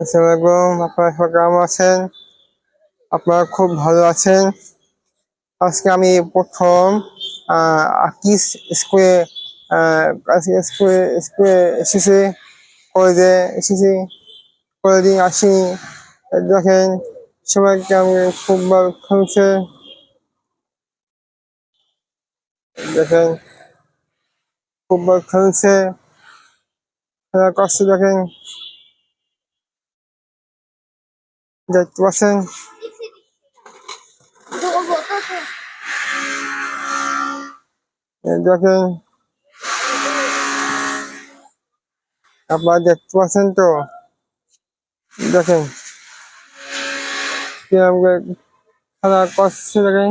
আসসালামু আপনারা সবাই কেমন আছেন? আপনারা খুব ভালো আছেন? আজকে আমি প্রথম আকিস স্কুলে স্কুলে স্কুলে এসেছি। কলেজে এসেছি। কলেজে এই দেখেন সবাই কেমন ফুটবল খেলছে। দেখেন ফুটবল খেলছে। খেলা করছে দেখেন। দেখতে পাচ্ছেন দেখেন। আপনারা দেখতে পাচ্ছেন তো? দেখেন। খেলা করছে দেখেন।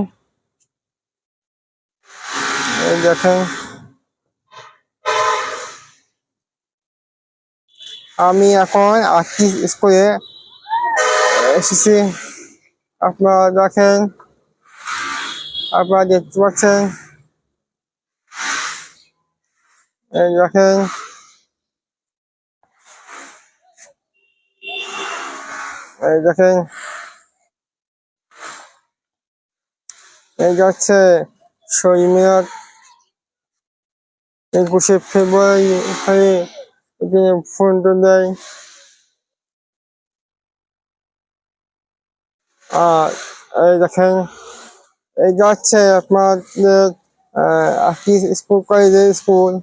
দেখেন। আমি এখন আর্টি স্কুলে এসেছি। আপনারা দেখেন, আপনারা দেখতে পাচ্ছেন। এই দেখেন। এই দেখেন। এই যাচ্ছে শহীদ একুশে ফেব্রুয়ারি, এখানে এখানে দেয়। আর এই দেখেন এই যাচ্ছে আপনাদের আহ, আকি স্কুল কলেজের স্কুল।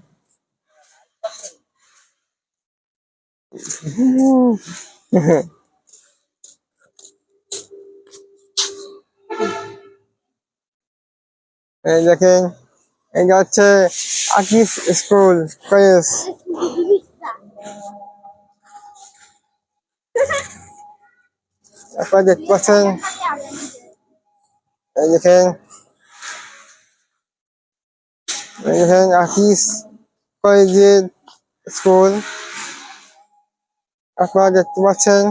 এই দেখেন এই যাচ্ছে আকিস স্কুল কলেজ। আপনারা দেখতে পাচ্ছেন এই দেখেন এই দেখেন আকিস কলেজের স্কুল আপনারা দেখতে পাচ্ছেন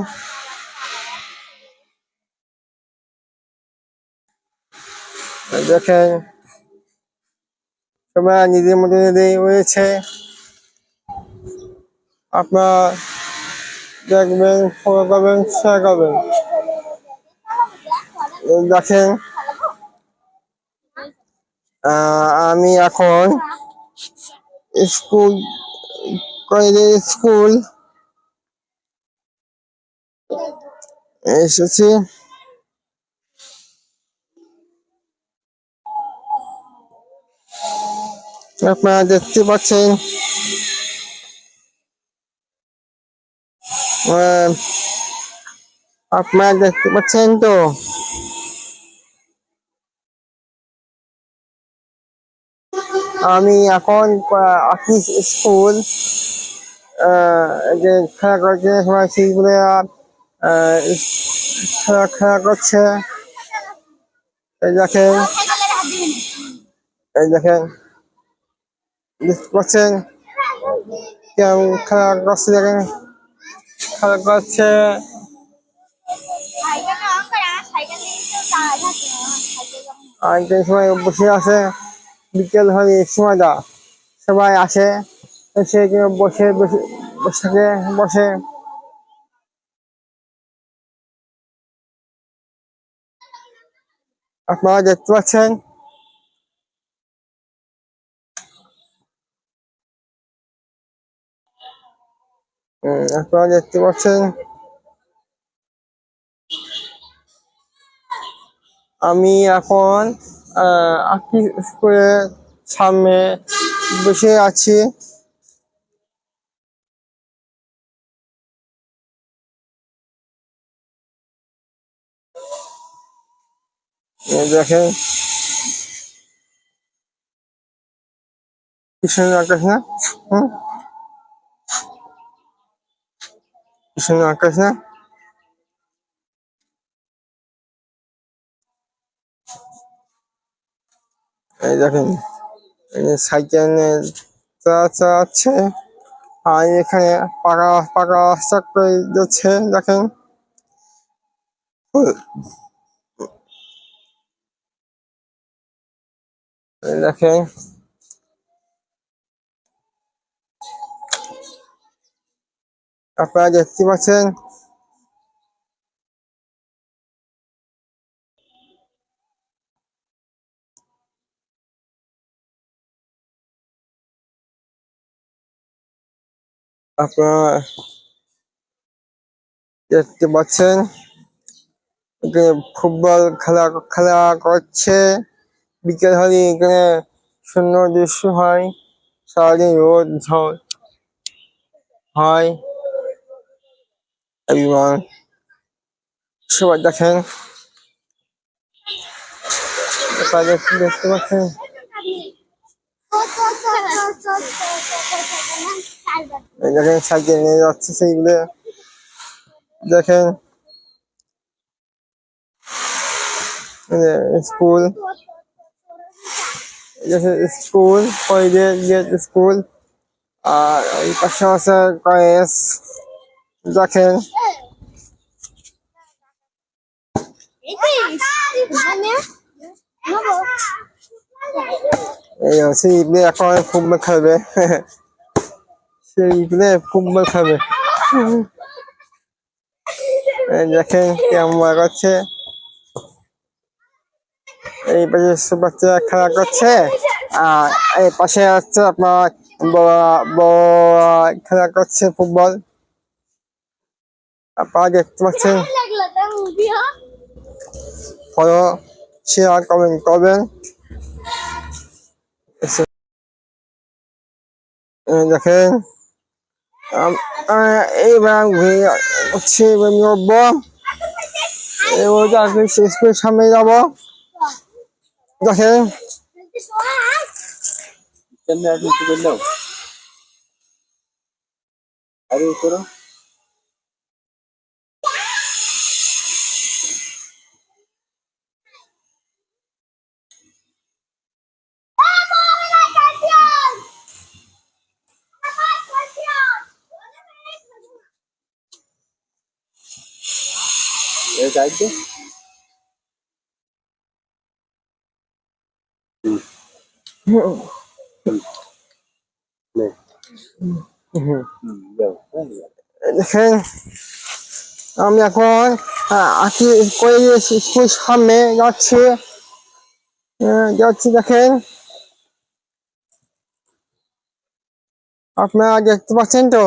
দেখেন সবাই নিজের মতো রয়েছে আপনারা দেখবেন ফলো করবেন শেয়ার করবেন দেখেন। আমি এখন স্কুল স্কুল এসেছি। আপনারা দেখতে পাচ্ছেন আপনারা দেখতে পাচ্ছেন তো? আমি এখন আকিস স্কুল যে খেলা করছে সবাই সেইগুলো খেলা খেলা করছে। এই দেখেন এই দেখেন পাচ্ছেন কেমন খেলা করছে, দেখেন, খেলা করছে। আর যে সময় বসে আছে। বিকেল হয়, এই সময়টা সবাই আসে, এসে এখানে বসে বসে বসে থাকে, বসে। আপনারা দেখতে পাচ্ছেন? আপনারা দেখতে পাচ্ছেন? আমি এখন আকি স্কুলের সামনে বসে আছি। দেখেন। কি সুন্দর আকাশ না? হুম? কি সুন্দর আকাশ না? দেখেন সাইকেল চা- চালাচ্ছে আর এখানে পাকা পাকা রাস্তা যাচ্ছে, দেখেন। দেখেন। আপনারা দেখতে পাচ্ছেন আপনারা দেখতে পাচ্ছেন, এখানে ফুটবল খেলা খেলা করছে। বিকেল হলে এখানে সুন্দর দৃশ্য হয়, সারাদিন রোদ, ঝড় হয়। এবং সবাই দেখেন। দেখতে পাচ্ছেন? দেখেন, সাইকেল নিয়ে যাচ্ছে সেইগুলো। দেখেন। স্কুল। স্কুল কলেজের স্কুল। আর এই পাশে আছে কলেজ। দেখেন। এই হচ্ছে এখন ফুটবল খেলবে। সেই ইবনে ফুটবল এই দেখেন কেমন করছে এই পাশে বাচ্চারা খেলা করছে, আর এই পাশে হচ্ছে আপনার খেলা করছে ফুটবল। আপনারা দেখতে পাচ্ছেন? ফলো শেয়ার কমেন্ট করবেন। দেখেন আম- এইবার ঘুরে হচ্ছে এবার উঠবো। এবার সামনে যাব। দেখেন আর আগে একটু। দেখেন আমি এখন আকি স্কুল সামনে যাচ্ছি। যাচ্ছি দেখেন। আপনারা দেখতে পাচ্ছেন তো?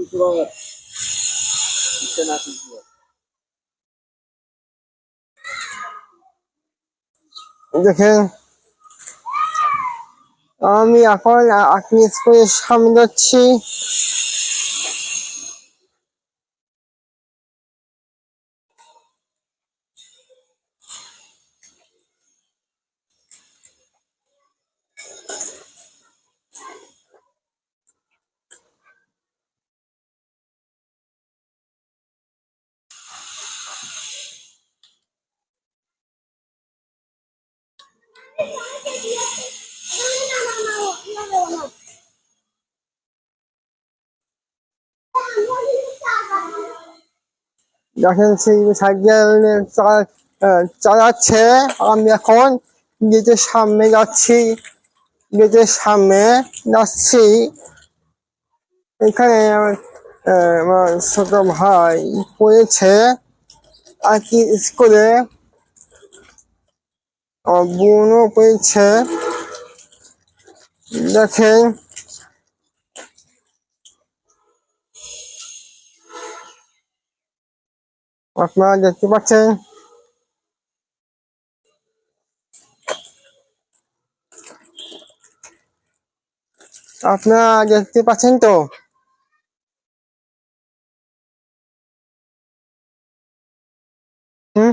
বাবা। দেখেন আমি এখন আপনি স্কুলের সামনে যাচ্ছি দেখেন সেই সাইকেল চালাচ্ছে। আমি এখন গেটের সামনে যাচ্ছি। গেটের সামনে যাচ্ছি। এখানে আমার ছোট ভাই পড়েছে। আর কি স্কুলে আমার বোনও পড়েছে দেখেন আপনারা দেখতে পাচ্ছেন আপনারা দেখতে পাচ্ছেন তো হুম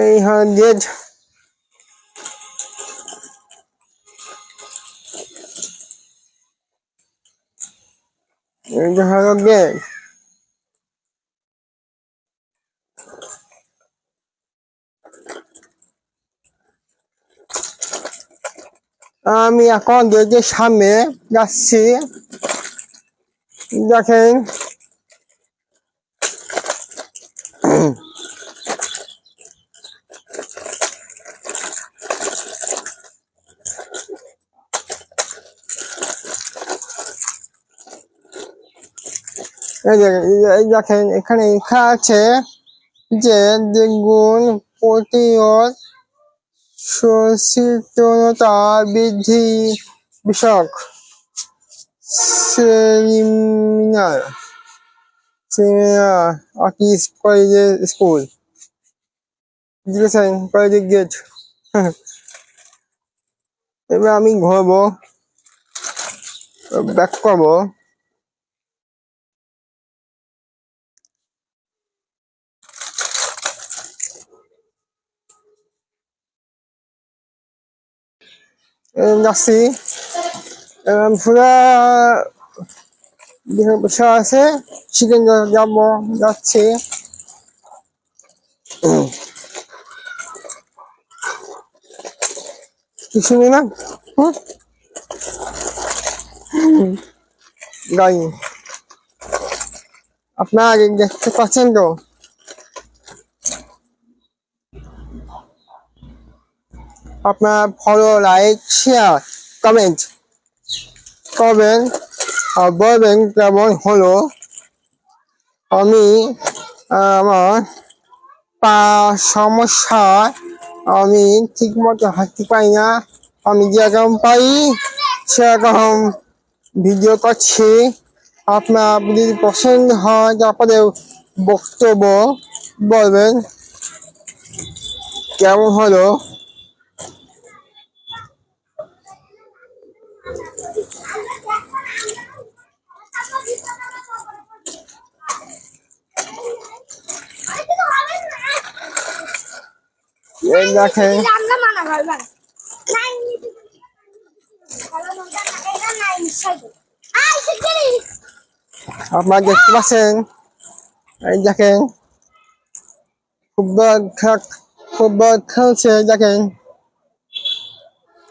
এই হলো যে হলো গেট আমি এখন গেটের সামনে যাচ্ছি দেখেন এই যে- এই যে- এই দেখেন, এখানে লেখা আছে যে দ্বিগুণ প্রতিরোধ সচেতনতা বৃদ্ধি বিষয়ক সেমিনার স্কুল গেট এবার আমি ঘুরবো, ব্যাক করব। যাচ্ছি পুরা বসে আছে চিকেন যাব যাচ্ছি উম। কি শুনি না। গাড়ি আপনার দেখতে পাচ্ছেন তো আপনার ফলো লাইক শেয়ার কমেন্ট করবেন আর বলবেন কেমন হলো? আমি আমার পা সমস্যা, আমি ঠিক মতো হাঁটতে পারি না। আমি যেরকম পারি সেরকম ভিডিও করছি। আপনার যদি পছন্দ হয় তারপরে বক্তব্য বলবেন। কেমন হলো এই দেখেন আমরা মানা হয় মানে নাই ভালো মজা না এটা নাই মিশাই আই শিগগিরই আপনারা দেখতে পাচ্ছেন এই দেখেন ফুটবল খেলা ফুটবল খেলছে দেখেন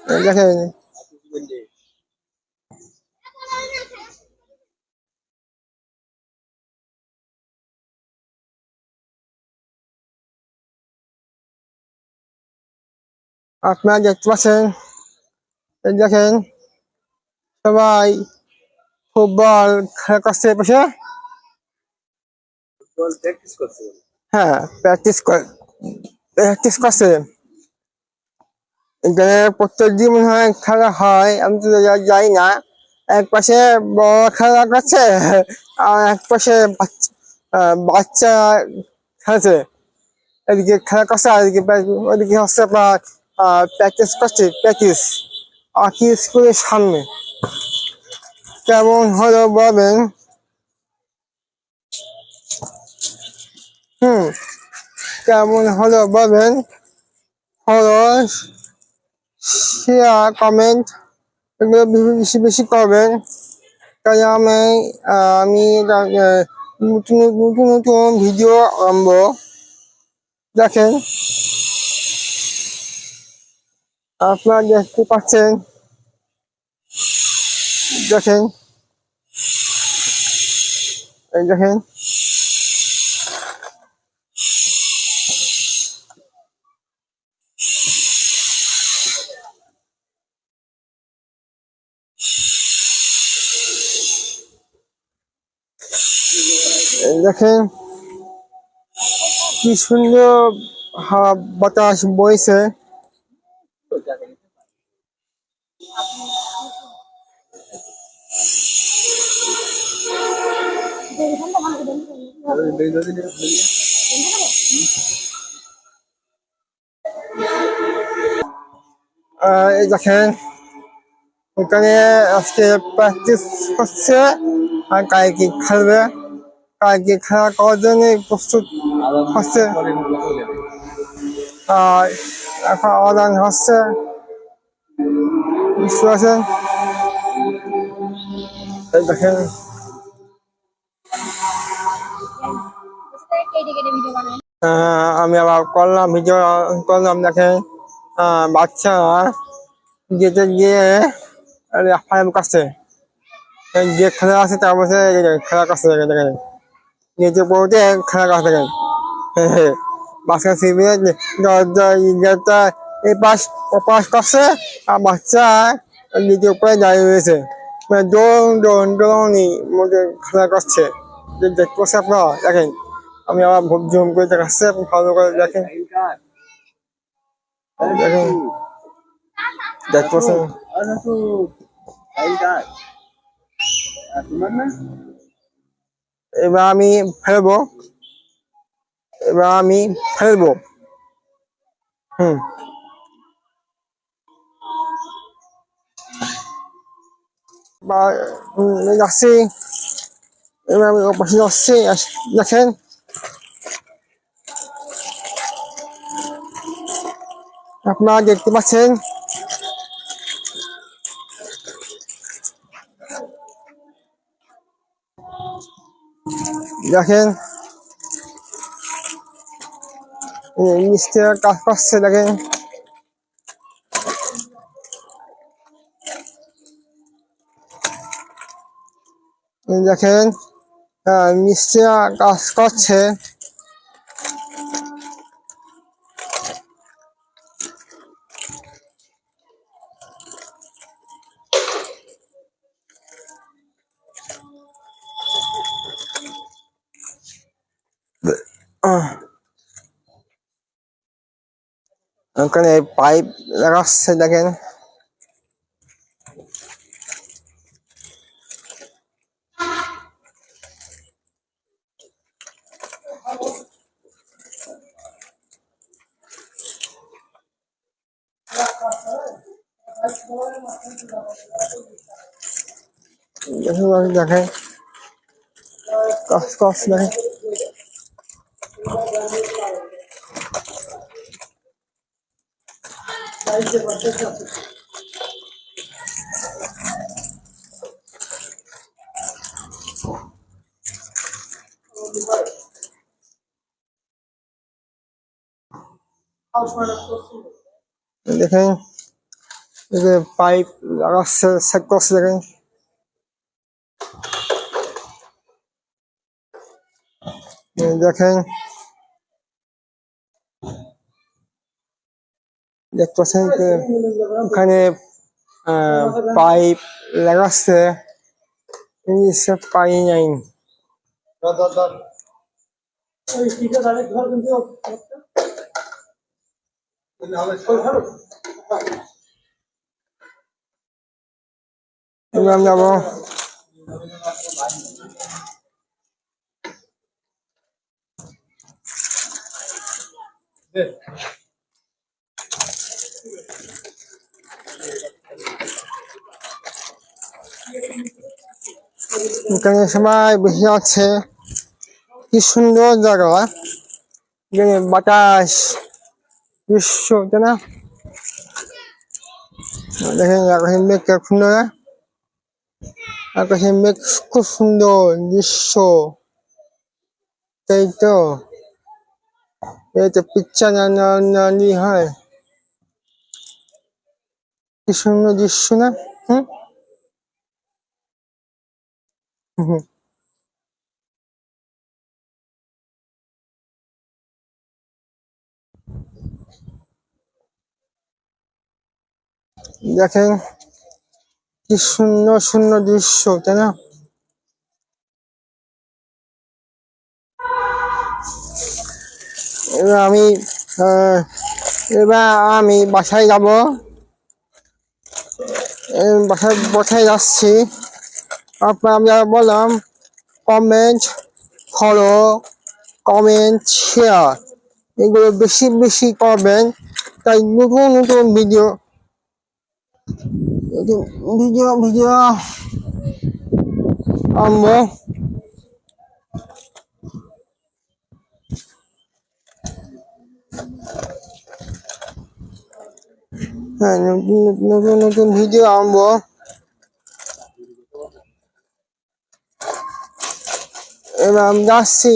এই দেখেন আপনারা দেখতে পাচ্ছেন? দেখেন সবাই ফুটবল খেলা করছে বসে। হ্যাঁ প্র্যাকটিস প্র্যাকটিস করছে। এখানে প্রত্যেক দিন মনে হয় খেলা হয় আমি তো যাই না। এক পাশে বড় খেলা করছে আর এক পাশে বাচ্চা খেলছে। এদিকে খেলা করছে আর এদিকে ওদিকে হচ্ছে আপনার প্র্যাকটিস করছে প্র্যাকটিস আর কি স্কুলের সামনে। কেমন হলো বলবেন হুম, কেমন হলো বলবেন হলো শেয়ার কমেন্ট এগুলো বেশি বেশি করবেন তাই আমি আমি নতুন নতুন নতুন ভিডিও আনব। দেখেন। আপনারা দেখতে পাচ্ছেন দেখেন এই দেখেন এই দেখেন কি সুন্দর হাওয়া বাতাস বইছে এই দেখেন, এখানে আজকে প্র্যাকটিস হচ্ছে আর কালকে খেলবে কালকে খেলা করার জন্য প্রস্তুত হচ্ছে। আর এখন আদান হচ্ছে বুঝতে পারছেন দেখেন। আমি আবার করলাম, ভিডিও করলাম, দেখেন। বাচ্চা গেটে গিয়ে ফাইভ কাছে যে খেলা আছে, তার মধ্যে খেলা কাছে দেখেন গেটে পড়তে খেলা কাছে দেখেন। বাচ্চা শিবিরে গেটটা এই পাশ পাশ করছে আর বাচ্চা গেটের উপরে দাঁড়িয়ে রয়েছে। মানে খেলা করছে। দেখতে আপনারা, দেখেন। আমি আবার জুম করে দেখাচ্ছি, আপনি ভালো করে দেখেন। দেখেন? এবার আমি ফেলব। এবার আমি ফেলব। হুম। বা যাচ্ছি। আমি পাশে যাচ্ছি দেখেন। আপনারা দেখতে পাচ্ছেন। দেখেন। মিস্ত্রিরা কাজ করছে দেখেন। দেখেন আহ, মিস্ত্রিরা কাজ করছে। ওখানে পাইপ লাগাচ্ছে দেখেন। দেখেন দেখেন কাজ কাজ দেখেন দেখেন এই যে পাইপ লাগাচ্ছে সেট করছে দেখেন এই দেখেন দেখতে পাচ্ছেন যে ওখানে আহ, পাইপ লাগাচ্ছে ইংলিশে পাই নাই এবার আমি যাব এখানে সবাই বেশি আছে। কি সুন্দর জায়গা এখানে বাতাস, দৃশ্য, তাই না? দেখেন, আকাশের মেঘ সুন্দর আকাশের মেঘ খুব সুন্দর, দৃশ্য। তাই তো? এই তো পিচ্ছা নানি হয়। কি সুন্দর দৃশ্য না হুম হুম। দেখেন, কি সুন্দর সুন্দর দৃশ্য, তাই না? এবার আমি এবার আমি বাসায় যাব। বাসায় বাসায় যাচ্ছি। আপনার আমি আর বললাম কমেন্ট ফলো কমেন্ট শেয়ার এগুলো বেশি বেশি করবেন। তাই নতুন নতুন ভিডিও ভিডিও ভিডিও আনব। হ্যাঁ নতুন নতুন নতুন ভিডিও আনব এবার আমি যাচ্ছি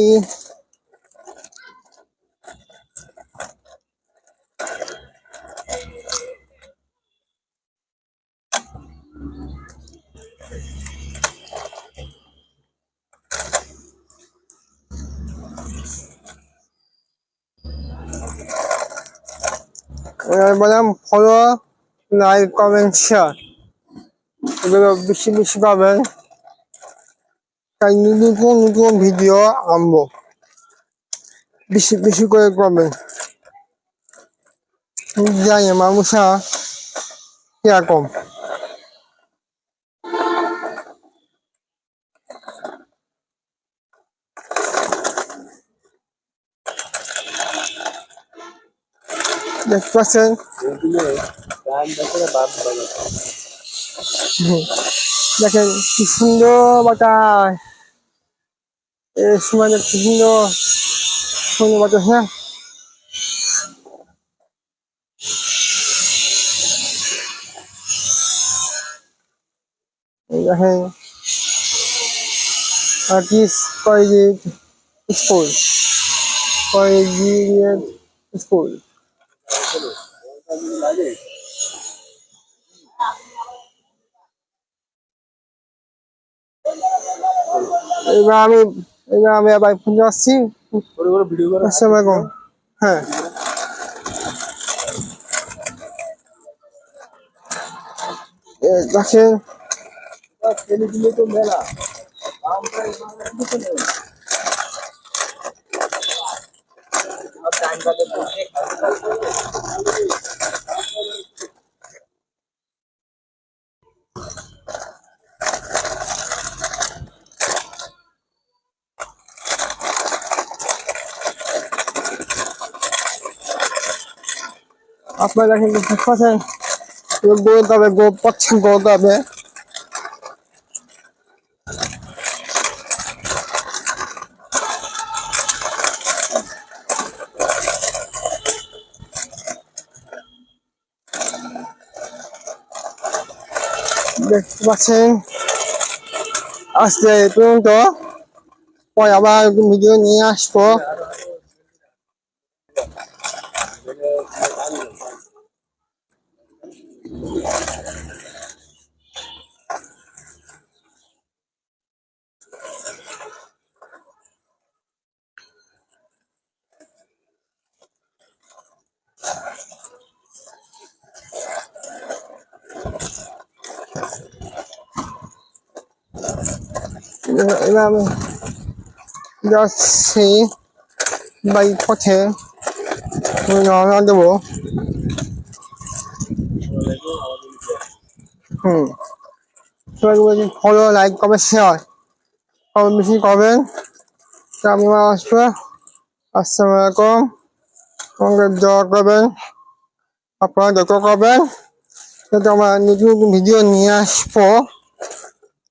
এবার বললাম ফলো লাইক কমেন্ট শেয়ার এগুলো বেশি বেশি পাবেন। তাই নতুন নতুন ভিডিও আনব। বেশি বেশি করে করবেন জানি মানুষরা কীরকম? দেখতে পাচ্ছেন। দেখেন কি সুন্দর বাতাস এই সময় কি সুন্দর। সুন্দর বাতাস হ্যাঁ। দেখেন। Artist college school. Collegiate school. এবার আমি এবার আমি আবার ফোন ভিডিও করে আসসালামু হ্যাঁ। তো মেলা আমরা এখানে কিছু নেই আর টাইম কাটে বসে আপনারা দেখেন দেখতে পাচ্ছেন গরু তবে গো পাচ্ছেন গরু তবে দেখতে পাচ্ছেন? আজকে এই পর্যন্ত। পরে আবার ভিডিও নিয়ে আসব। আমি যাচ্ছি বাড়ির পথে। রওনা দেবো। হুম। ফলো লাইক কবে শেয়ার কমেন্ট বেশি করবেন আমি আসব? আসসালামু আলাইকুম। আমাকে দোয়া করবেন আপনারা যত করবেন যাতে আমার নতুন ভিডিও নিয়ে আসব।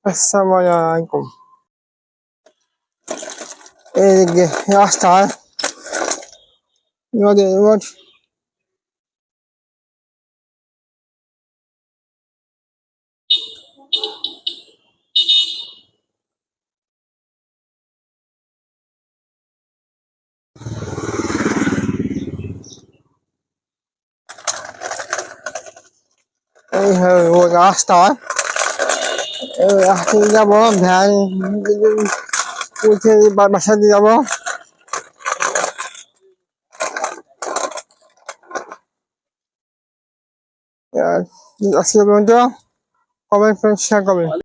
আসসালামু আলাইকুম। এই রাস্তা রোদ এই রাস্তা এই রাস্তা যাব ভ্যান বা- বাসা দিয়ে যাব। আজকে পর্যন্ত শেয়ার করবেন